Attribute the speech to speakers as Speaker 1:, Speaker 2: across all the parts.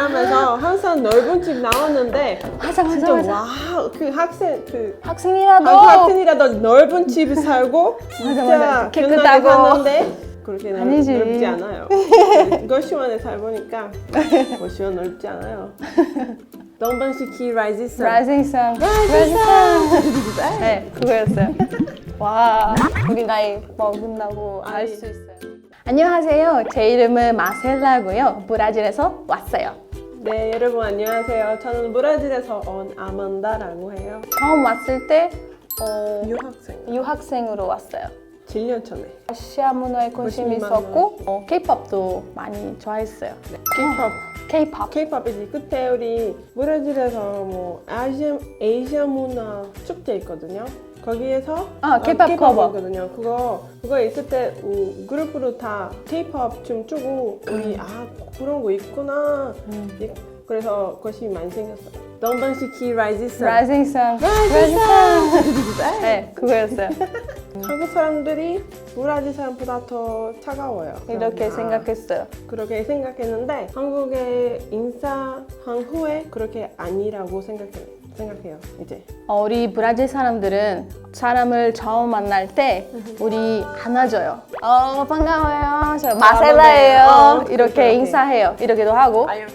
Speaker 1: 드라마에서 항상 넓은 집 나왔는데
Speaker 2: 맞아 맞아
Speaker 1: 진짜
Speaker 2: 맞아.
Speaker 1: 와우 그 학생 그
Speaker 2: 학생이라도
Speaker 1: 아, 학생이라도 넓은 집에 살고 진짜
Speaker 2: 맞아.
Speaker 1: 편하게
Speaker 2: 깨끗하고.
Speaker 1: 사는데 그렇게 넓,
Speaker 2: 아니지.
Speaker 1: 넓지 않아요. 거시원에 살보니까 거시원 넓지 않아요. 동방시키 라이즈 선
Speaker 2: Rising Sun. Rising Sun. 네, 그거였어요. 와, 우리 나이 먹는다고 알수 있어요. 안녕하세요. 제 이름은 마셀라고요. 브라질에서 왔어요.
Speaker 1: 네 여러분 안녕하세요. 저는 브라질에서 온 아만다라고 해요.
Speaker 2: 처음 왔을 때 어,
Speaker 1: 유학생
Speaker 2: 유학생으로 왔어요.
Speaker 1: 7년 전에
Speaker 2: 아시아 문화에 관심이 있었고 어, K-pop도 많이 좋아했어요.
Speaker 1: K-pop
Speaker 2: K-pop.
Speaker 1: K-pop이지 그때 우리 브라질에서 뭐 아시아 아시아 문화 축제 있거든요. 거기에서
Speaker 2: 아, K-pop 커버.
Speaker 1: 거든요. 그거 그거 있을 때 우, 그룹으로 다 K-pop 춤 추고 우리 아 그런 거 있구나. 이- 그래서 관심이 많이 생겼어요. 동방시키 라이즈 선
Speaker 2: Rising Sun. Rising Sun. 네, 그거였어요.
Speaker 1: 한국 사람들이 브라질 사람보다 더 차가워요.
Speaker 2: 이렇게
Speaker 1: 아,
Speaker 2: 생각했어요.
Speaker 1: 그렇게 생각했는데 한국에 인사한 후에 그렇게 아니라고 생각해, 생각해요. 이제
Speaker 2: 어, 우리 브라질 사람들은 사람을 처음 만날 때 우리 안아줘요. 어 반가워요. 저 마셀라예요.
Speaker 1: 어,
Speaker 2: 이렇게
Speaker 1: 그렇게.
Speaker 2: 인사해요. 이렇게도 하고
Speaker 1: 아유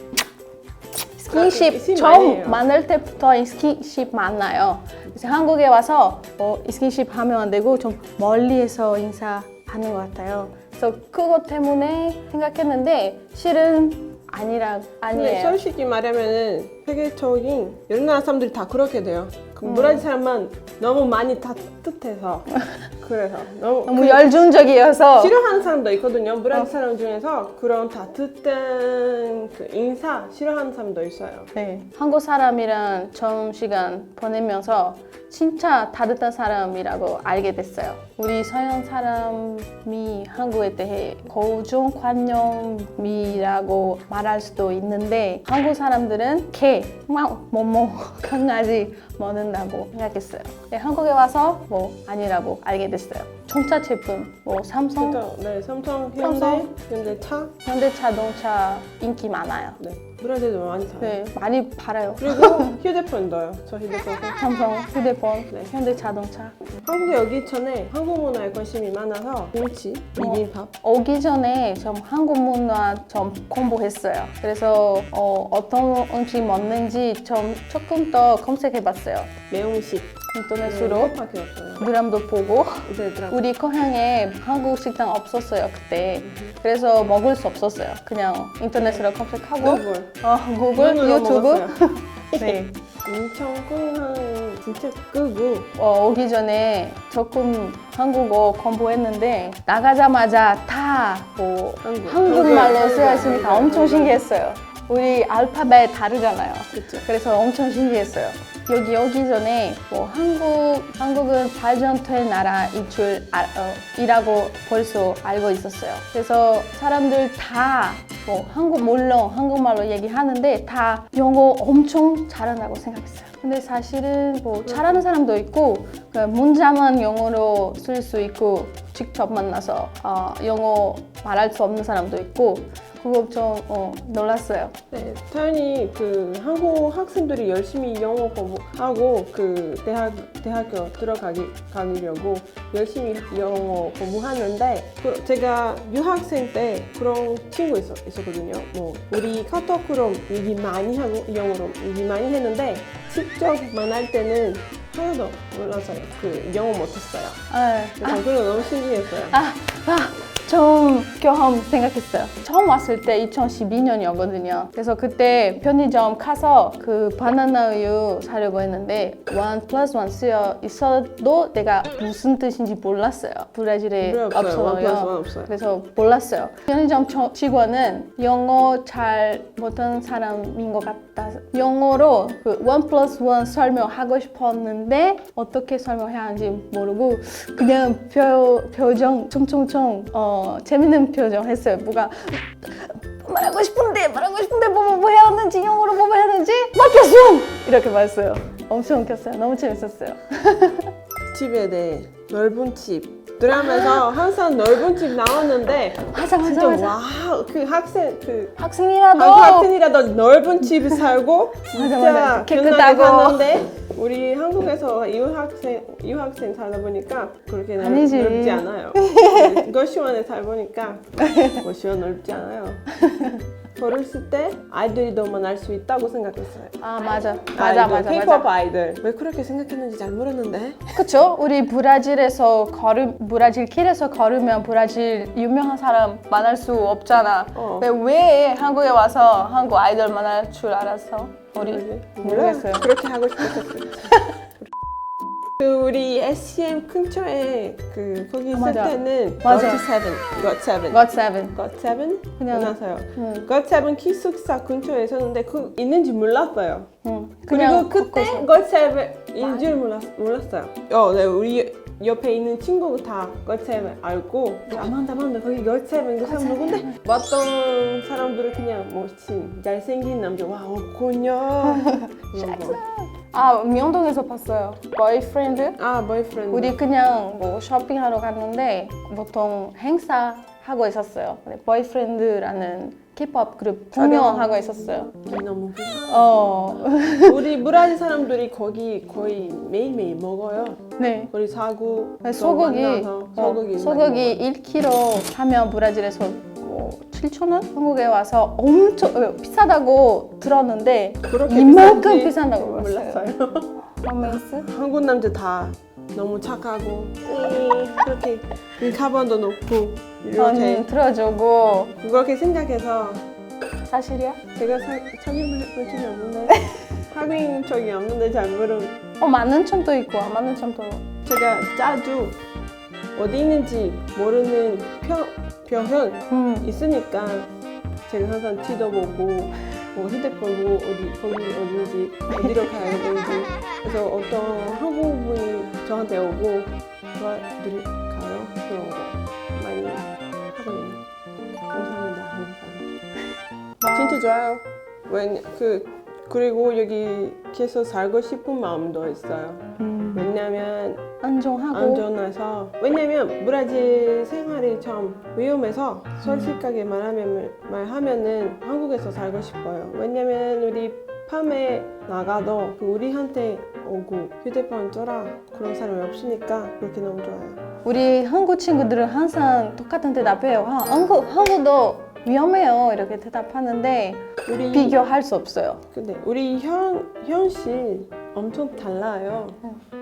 Speaker 2: 스킨십
Speaker 1: 스킨 많이
Speaker 2: 처음. 만날 때부터 스킨십 만나요. 그래서 한국에 와서 어, 스킨십 하면 안 되고 좀 멀리에서 인사하는 것 같아요. 그래서 그것 때문에 생각했는데 실은 아니라
Speaker 1: 근데
Speaker 2: 아니에요.
Speaker 1: 솔직히 말하면은 세계적인 여러 나라 사람들이 다 그렇게 돼요. 그
Speaker 2: 음.
Speaker 1: 브라질 사람만 너무 많이 따뜻해서 그래서 너무,
Speaker 2: 너무
Speaker 1: 그
Speaker 2: 열중적이어서
Speaker 1: 싫어하는 사람도 있거든요. 브라질 사람 중에서 그런 따뜻한 그 인사 싫어하는 사람도 있어요.
Speaker 2: 네, 한국 사람이랑 처음 시간 보내면서 진짜 따뜻한 사람이라고 알게 됐어요. 우리 서양 사람이 한국에 대해 고정관념이라고 말할 수도 있는데 한국 사람들은 개, 막 뭐뭐 강아지 먹는 다고 생각했어요. 네, 한국에 와서 뭐 아니라고 알게 됐어요. 전차 제품, 뭐 삼성,
Speaker 1: 그래서 네 삼성, 현대,
Speaker 2: 삼성.
Speaker 1: 현대차,
Speaker 2: 현대자동차 인기 많아요.
Speaker 1: 네 브라질도 많이 사요.
Speaker 2: 네, 많이 팔아요.
Speaker 1: 그리고 휴대폰도요. 저 휴대폰.
Speaker 2: 삼성, 휴대폰,
Speaker 1: 네.
Speaker 2: 현대자동차.
Speaker 1: 한국에 오기 전에 한국 문화에 관심이 많아서 김치, 비빔밥.
Speaker 2: 오기 전에 좀 한국 문화 좀 공부했어요. 그래서 어, 떤 음식 먹는지 좀 조금 더 검색해봤어요.
Speaker 1: 매운식
Speaker 2: 인터넷으로. 드럼도 보고
Speaker 1: 이제 드라
Speaker 2: 우리 고향에 한국 식당 없었어요 그때. 그래서 먹을 수 없었어요. 그냥 인터넷으로 검색하고
Speaker 1: 구글
Speaker 2: 어, 구글, 유튜브.
Speaker 1: 먹었어요.
Speaker 2: 네.
Speaker 1: 인천 공항 진짜 끄고
Speaker 2: 어, 오기 전에 조금 한국어 공부했는데 나가자마자 다뭐
Speaker 1: 한국.
Speaker 2: 한국말로
Speaker 1: 한국,
Speaker 2: 쓰여 있으니까 엄청. 신기했어요. 우리 알파벳 다르잖아요.
Speaker 1: 그쵸.
Speaker 2: 그래서 엄청 신기했어요. 여기 오기 전에 뭐 한국 한국은 발전된 나라인 줄 알, 어, 이라고 벌써 알고 있었어요. 그래서 사람들 다 뭐 한국 물론 한국말로 얘기하는데 다 영어 엄청 잘한다고 생각했어요. 근데 사실은 뭐 잘하는 사람도 있고 그 문장은 영어로 쓸 수 있고 직접 만나서 어, 영어 말할 수 없는 사람도 있고 그거 좀 어, 놀랐어요.
Speaker 1: 네, 당연히 그 한국 학생들이 열심히 영어 공부하고 그 대학 대학교 들어가기 가려고 열심히 영어 공부하는데 그 제가 유학생 때 그런 친구 있었, 있었거든요. 뭐 우리 카톡으로 얘기 많이 하고 영어로 얘기 많이 했는데 직접 만날 때는 하나도 몰랐어요. 그 영어 못했어요.
Speaker 2: 네.
Speaker 1: 그래서 그거 너무 신기했어요.
Speaker 2: 아, 아, 좀 경험 생각했어요. 처음 왔을 때 2012년이었거든요. 그래서 그때 편의점 가서 그 바나나 우유 사려고 했는데 원 플러스 원 쓰여 있어도 내가 무슨 뜻인지 몰랐어요. 브라질에
Speaker 1: 그래, 없어요. 원 플러스 원 없어요.
Speaker 2: 그래서 몰랐어요. 편의점 저- 직원은 영어 잘 못하는 사람인 것 같 다. 영어로 그 원 플러스 원 설명하고 싶었는데 어떻게 설명해야 하는지 모르고 그냥 표, 표정 총총총 어, 재밌는 표정 했어요. 뭐가 말하고 싶은데 말하고 싶은데 뭐, 뭐, 뭐 해야 하는지 영어로 뭐 해야 하는지 막혔어! 이렇게 말했어요. 엄청 웃겼어요. 너무 재밌었어요.
Speaker 1: 집에 네 넓은 집 드라마에서 항상 넓은 집 나왔는데
Speaker 2: 맞아 맞아
Speaker 1: 진짜
Speaker 2: 맞아.
Speaker 1: 와우 그 학생 그
Speaker 2: 학생이라도
Speaker 1: 학생이라도 넓은 집에 살고 진짜
Speaker 2: 맞아, 맞아. 깨끗하고.
Speaker 1: 사는데 우리 한국에서 유학생 유학생 살다 보니까 그렇게 넓,
Speaker 2: 아니지.
Speaker 1: 넓지 않아요. 거시원에 살보니까 거시원 넓지 않아요. 어렸을 때 아이들이 더 많을 수 있다고 생각했어요.
Speaker 2: 아 맞아 맞아
Speaker 1: 아이돌,
Speaker 2: 맞아
Speaker 1: K-pop
Speaker 2: 맞아.
Speaker 1: 아이들 왜 그렇게 생각했는지 잘 모르는데
Speaker 2: 그쵸? 우리 브라질에서 걸음 브라질 길에서 걸으면 브라질 유명한 사람 만날 수 없잖아.
Speaker 1: 어.
Speaker 2: 왜, 왜 한국에 와서 한국 아이돌 만날 줄 알았어? 우리
Speaker 1: 모르겠-
Speaker 2: 모르겠어요.
Speaker 1: 그렇게 하고 싶었어요. 그 우리 SCM 근처에 그 거기 있을
Speaker 2: 맞아.
Speaker 1: 때는
Speaker 2: 맞아.
Speaker 1: Got Seven,
Speaker 2: God Seven.
Speaker 1: Got Seven
Speaker 2: 그냥-
Speaker 1: 만나서요.
Speaker 2: 응.
Speaker 1: Got Seven 기숙사 근처에 있었는데 그 있는지 몰랐어요.
Speaker 2: 응.
Speaker 1: 그리고 그때 Seven인 줄 몰랐, 몰랐어요. 어, 네 우리 옆에 있는 친구 다 Got Seven 알고 아만다 아만다 거기 Got Seven 그 사람 누군데? 왔던 사람들은 그냥 멋진 잘생긴 남자 와 이런 거.
Speaker 2: 아 명동에서 봤어요. boyfriend.
Speaker 1: 아 boyfriend
Speaker 2: 우리 그냥 뭐 쇼핑하러 갔는데 보통 행사 하고 있었어요. 근데 boyfriend라는 K-pop 그룹 공연 하고 있었어요.
Speaker 1: 너무.
Speaker 2: 어,
Speaker 1: 우리 브라질 사람들이 거기 거의 매일매일 먹어요
Speaker 2: 네.
Speaker 1: 우리 사고
Speaker 2: 네, 소고기,
Speaker 1: 만나서
Speaker 2: 어,
Speaker 1: 소고기
Speaker 2: 소고기 1kg 하면 브라질에서 뭐 7천 원? 한국에 와서 엄청 어, 비싸다고 들었는데
Speaker 1: 그렇게
Speaker 2: 이만큼 비싼다고
Speaker 1: 몰랐어요
Speaker 2: 로맨스?
Speaker 1: 한국 남자 다 너무 착하고 이, 그렇게 이 가방도 높고 이렇게
Speaker 2: 음, 들어주고
Speaker 1: 그렇게 생각해서
Speaker 2: 사실이야?
Speaker 1: 제가 사, 사귀어본 적이 없는데 사귄 적이 없는데 잘 모르
Speaker 2: 어 맞는 첨도 있고 안 맞는 첨도
Speaker 1: 제가 자주 어디 있는지 모르는 표, 표현
Speaker 2: 음.
Speaker 1: 있으니까 제가 항상 뒤져보고 뭐 휴대폰 보고 어디 거기 어딘지 어디로 가야 되는지 그래서 어떤 한국분이 저한테 오고 도와드릴까요? 그런 거 많이 하거든요. 감사합니다 사람. 진짜 좋아요. 왜그 그리고 여기 계속 살고 싶은 마음도 있어요.
Speaker 2: 음.
Speaker 1: 왜냐면
Speaker 2: 안정하고
Speaker 1: 안전해서 왜냐면 브라질 생활이 좀 위험해서 솔직하게 말하면 말하면은 한국에서 살고 싶어요. 왜냐면 우리 밤에 나가도 그 우리한테 오고 휴대폰 줘라 그런 사람이 없으니까 그렇게 너무 좋아요.
Speaker 2: 우리 한국 친구들은 항상 똑같은 대답해요. 아, 한국 한국도 위험해요 이렇게 대답하는데
Speaker 1: 우리
Speaker 2: 비교할 수 없어요.
Speaker 1: 근데 우리 현 현실 엄청 달라요.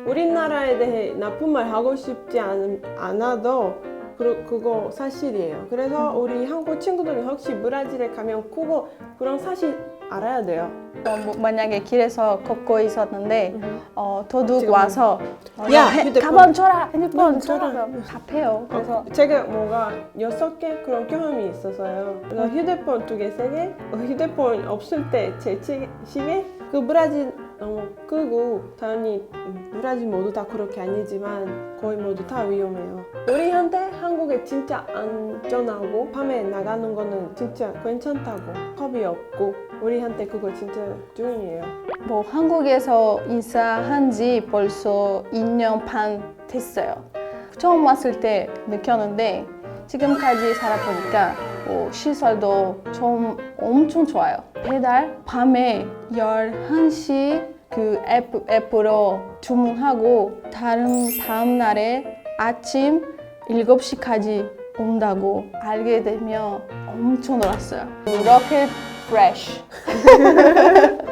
Speaker 1: 우리나라에 대해 나쁜 말 하고 싶지 않, 않아도 그, 그거 사실이에요. 그래서 우리 한국 친구들이 혹시 브라질에 가면 그거 그런 사실 알아야 돼요.
Speaker 2: 어, 뭐 만약에 길에서 걷고 있었는데 어, 도둑
Speaker 1: 지금
Speaker 2: 와서 어,
Speaker 1: 야,
Speaker 2: 해-
Speaker 1: 휴대폰.
Speaker 2: 가방 줘라 핸드폰
Speaker 1: 응,
Speaker 2: 줘라
Speaker 1: 줘라.
Speaker 2: 그럼 답해요. 그래서
Speaker 1: 어, 제가 뭔가 여섯 개 그런 경험이 있었어요. 그래서 휴대폰 두 개, 세 개. 어, 휴대폰 없을 때 제 시계 그 브라질 끄고 당연히 음, 브라질 모두 다 그렇게 아니지만 거의 모두 다 위험해요. 우리한테 한국에 진짜 안전하고 밤에 나가는 거는 진짜 괜찮다고 겁이 없고 우리한테 그거 진짜 중요해요.
Speaker 2: 뭐 한국에서 이사한 지 벌써 2년 반 됐어요. 처음 왔을 때 느꼈는데 지금까지 살아보니까 뭐 시설도 좀 엄청 좋아요. 배달 밤에 11시 그 앱, 앱으로 주문하고 다른 다음 날에 아침 7시까지 온다고 알게 되면 엄청 놀랐어요. 이렇게 fresh.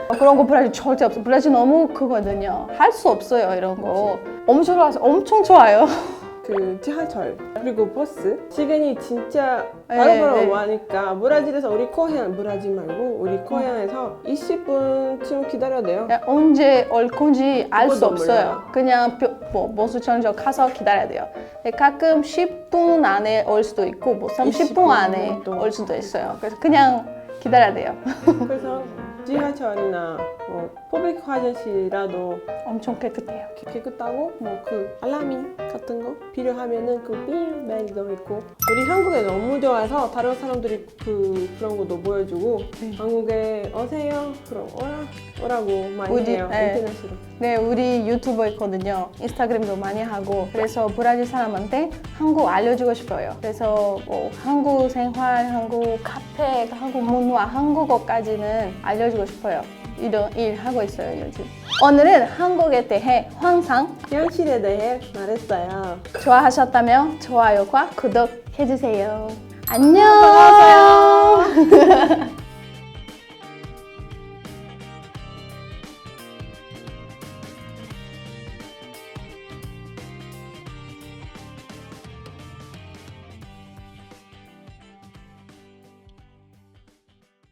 Speaker 2: 어, 그런 거 브라질 절대 없어. 브라질 너무 크거든요. 할 수 없어요 이런 거. 엄청 좋아서 엄청 좋아요.
Speaker 1: 그 지하철 그리고 버스 시간이 진짜
Speaker 2: 네,
Speaker 1: 바로바로
Speaker 2: 네.
Speaker 1: 와니까 브라질에서 우리 코리안 브라질 말고 우리 코리안에서 20분쯤 기다려야 돼요.
Speaker 2: 야, 언제 올 건지 알 수
Speaker 1: 그것도
Speaker 2: 없어요.
Speaker 1: 몰라요.
Speaker 2: 그냥 벼- 뭐 버스정류장 가서 기다려야 돼요. 근데 가끔 10분 안에 올 수도 있고 뭐 30분
Speaker 1: 20분
Speaker 2: 안에
Speaker 1: 또.
Speaker 2: 올 수도 있어요. 그래서 그냥 기다려야 돼요.
Speaker 1: 그래서 지하철이나 뭐 포백 화장실이라도
Speaker 2: 엄청 깨끗해요.
Speaker 1: 깨끗하고 뭐 그 알람이 같은 거 필요하면은 그삥 벨도 있고. 우리 한국에 너무 좋아서 다른 사람들이 그 그런 것도 보여주고. 한국에 오세요. 그럼 오라 오라고 많이
Speaker 2: 어디-
Speaker 1: 해요.
Speaker 2: 네.
Speaker 1: 인터넷으로
Speaker 2: 네, 우리 유튜버 있거든요. 인스타그램도 많이 하고. 그래서 브라질 사람한테 한국 알려주고 싶어요. 그래서 뭐 한국 생활, 한국 카페, 한국 문화, 한국어까지는 알려주고 싶어요. 이런 일 하고 있어요, 요즘. 오늘은 한국에 대해 항상
Speaker 1: 현실에 대해 말했어요
Speaker 2: 좋아하셨다면 좋아요과 구독 해주세요. 안녕!
Speaker 1: 안녕하세요